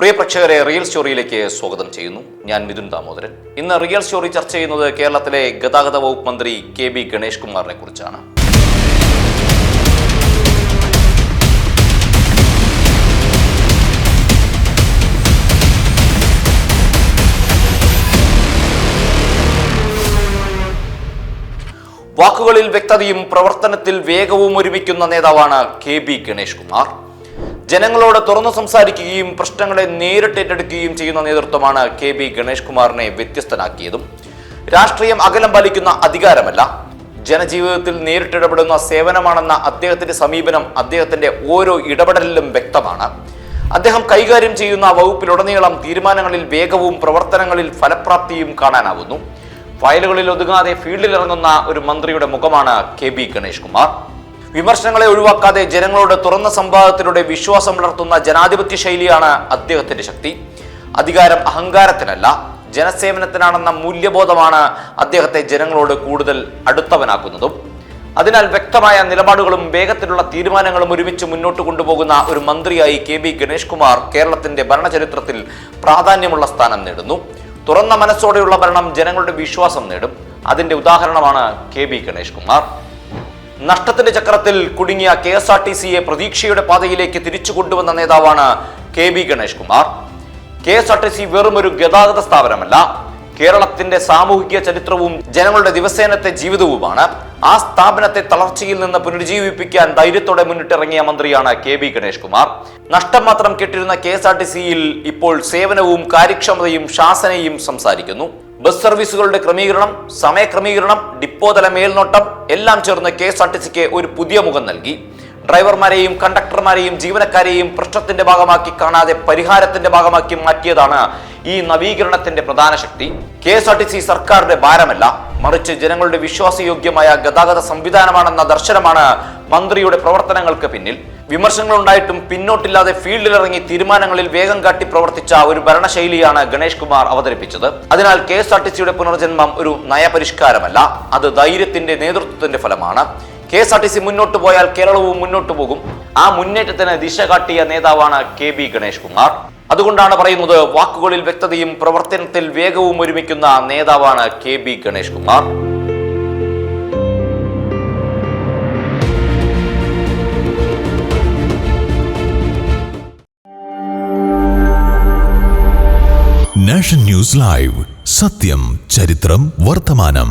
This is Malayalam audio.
പ്രിയ പ്രേക്ഷകരെ റിയൽ സ്റ്റോറിയിലേക്ക് സ്വാഗതം ചെയ്യുന്നു. ഞാൻ മിഥുൻ ദാമോദരൻ. ഇന്ന് റിയൽ സ്റ്റോറി ചർച്ച ചെയ്യുന്നത് കേരളത്തിലെ ഗതാഗത വകുപ്പ് മന്ത്രി കെ ബി ഗണേഷ് കുമാറിനെ കുറിച്ചാണ്. വാക്കുകളിൽ വ്യക്തതയും പ്രവർത്തനത്തിൽ വേഗവും ഒരുമിക്കുന്ന നേതാവാണ് കെ ബി ഗണേഷ് കുമാർ. ജനങ്ങളോട് തുറന്നു സംസാരിക്കുകയും പ്രശ്നങ്ങളെ നേരിട്ട് ഏറ്റെടുക്കുകയും ചെയ്യുന്ന നേതൃത്വമാണ് കെ ബി ഗണേഷ് കുമാറിനെ വ്യത്യസ്തനാക്കിയതും രാഷ്ട്രീയം അകലം പാലിക്കുന്ന അധികാരമല്ല ജനജീവിതത്തിൽ നേരിട്ടിടപെടുന്ന സേവനമാണെന്ന അദ്ദേഹത്തിന്റെ സമീപനം അദ്ദേഹത്തിന്റെ ഓരോ ഇടപെടലിലും വ്യക്തമാണ്. അദ്ദേഹം കൈകാര്യം ചെയ്യുന്ന വകുപ്പിലുടനീളം തീരുമാനങ്ങളിൽ വേഗവും പ്രവർത്തനങ്ങളിൽ ഫലപ്രാപ്തിയും കാണാനാവുന്നു. ഫയലുകളിൽ ഒതുങ്ങാതെ ഫീൽഡിൽ ഇറങ്ങുന്ന ഒരു മന്ത്രിയുടെ മുഖമാണ് കെ ബി ഗണേഷ് കുമാർ. വിമർശനങ്ങളെ ഒഴിവാക്കാതെ ജനങ്ങളോട് തുറന്ന സംവാദത്തിലൂടെ വിശ്വാസം വളർത്തുന്ന ജനാധിപത്യ ശൈലിയാണ് അദ്ദേഹത്തിന്റെ ശക്തി. അധികാരം അഹങ്കാരത്തിനല്ല ജനസേവനത്തിനാണെന്ന മൂല്യബോധമാണ് അദ്ദേഹത്തെ ജനങ്ങളോട് കൂടുതൽ അടുത്തവനാക്കുന്നതും. അതിനാൽ വ്യക്തമായ നിലപാടുകളും വേഗത്തിലുള്ള തീരുമാനങ്ങളും ഒരുമിച്ച് മുന്നോട്ട് കൊണ്ടുപോകുന്ന ഒരു മന്ത്രിയായി കെ ബി ഗണേഷ് കുമാർ കേരളത്തിന്റെ ഭരണചരിത്രത്തിൽ പ്രാധാന്യമുള്ള സ്ഥാനം നേടുന്നു. തുറന്ന മനസ്സോടെയുള്ള ഭരണം ജനങ്ങളുടെ വിശ്വാസം നേടും. അതിന്റെ ഉദാഹരണമാണ് കെ ബി ഗണേഷ് കുമാർ നഷ്ടത്തിന്റെ ചക്രത്തിൽ കുടുങ്ങിയ കെ എസ് ആർ ടി സിയെ പ്രതീക്ഷയുടെ പാതയിലേക്ക് തിരിച്ചു കൊണ്ടുവന്ന നേതാവാണ് K B Ganesh Kumar. K S R T C വെറും ഒരു ഗതാഗത സ്ഥാപനമല്ല കേരളത്തിന്റെ സാമൂഹിക ചരിത്രവും ജനങ്ങളുടെ ദിവസേനത്തെ ജീവിതവുമാണ്. ആ സ്ഥാപനത്തെ തളർച്ചയിൽ നിന്ന് പുനരുജ്ജീവിപ്പിക്കാൻ ധൈര്യത്തോടെ മുന്നിട്ടിറങ്ങിയ മന്ത്രിയാണ് കെ ബി ഗണേഷ് കുമാർ. നഷ്ടം മാത്രം കെട്ടിരുന്ന കെ എസ് ആർ ടി സിയിൽ ഇപ്പോൾ സേവനവും കാര്യക്ഷമതയും ശാസനയും സംസാരിക്കുന്നു. ബസ് സർവീസുകളുടെ ക്രമീകരണം സമയക്രമീകരണം ഡിപ്പോതല മേൽനോട്ടം എല്ലാം ചേർന്ന് കെ എസ് ആർ ടി സിക്ക് ഒരു പുതിയ മുഖം നൽകി. ഡ്രൈവർമാരെയും കണ്ടക്ടർമാരെയും ജീവനക്കാരെയും പ്രശ്നത്തിന്റെ ഭാഗമാക്കി കാണാതെ പരിഹാരത്തിന്റെ ഭാഗമാക്കി മാറ്റിയതാണ് ഈ നവീകരണത്തിന്റെ പ്രധാന ശക്തി. K S R T C സർക്കാരിന്റെ ഭാരമല്ല മറിച്ച് ജനങ്ങളുടെ വിശ്വാസയോഗ്യമായ ഗതാഗത സംവിധാനമാണെന്ന ദർശനമാണ് മന്ത്രിയുടെ പ്രവർത്തനങ്ങൾക്ക് പിന്നിൽ. വിമർശനങ്ങൾ ഉണ്ടായിട്ടും പിന്നോട്ടില്ലാതെ ഫീൽഡിലിറങ്ങി തീരുമാനങ്ങളിൽ വേഗം കാട്ടി പ്രവർത്തിച്ച ഒരു ഭരണശൈലിയാണ് ഗണേഷ് കുമാർ അവതരിപ്പിച്ചത്. അതിനാൽ കെ എസ് ആർ ടി സിയുടെ പുനർജന്മം ഒരു നയപരിഷ്കാരമല്ല അത് ധൈര്യത്തിന്റെ നേതൃത്വത്തിന്റെ ഫലമാണ്. K S R T C മുന്നോട്ട് പോയാൽ കേരളവും മുന്നോട്ട് പോകും. ആ മുന്നേറ്റത്തിന് ദിശ കാട്ടിയ നേതാവാണ് കെ ബി ഗണേഷ് കുമാർ. അതുകൊണ്ടാണ് പറയുന്നത് വാക്കുകളിൽ വ്യക്തതയും പ്രവർത്തനത്തിൽ വേഗവും ഒരുമിക്കുന്ന നേതാവാണ് K B Ganesh Kumar. News live സത്യം ചരിത്രം വർത്തമാനം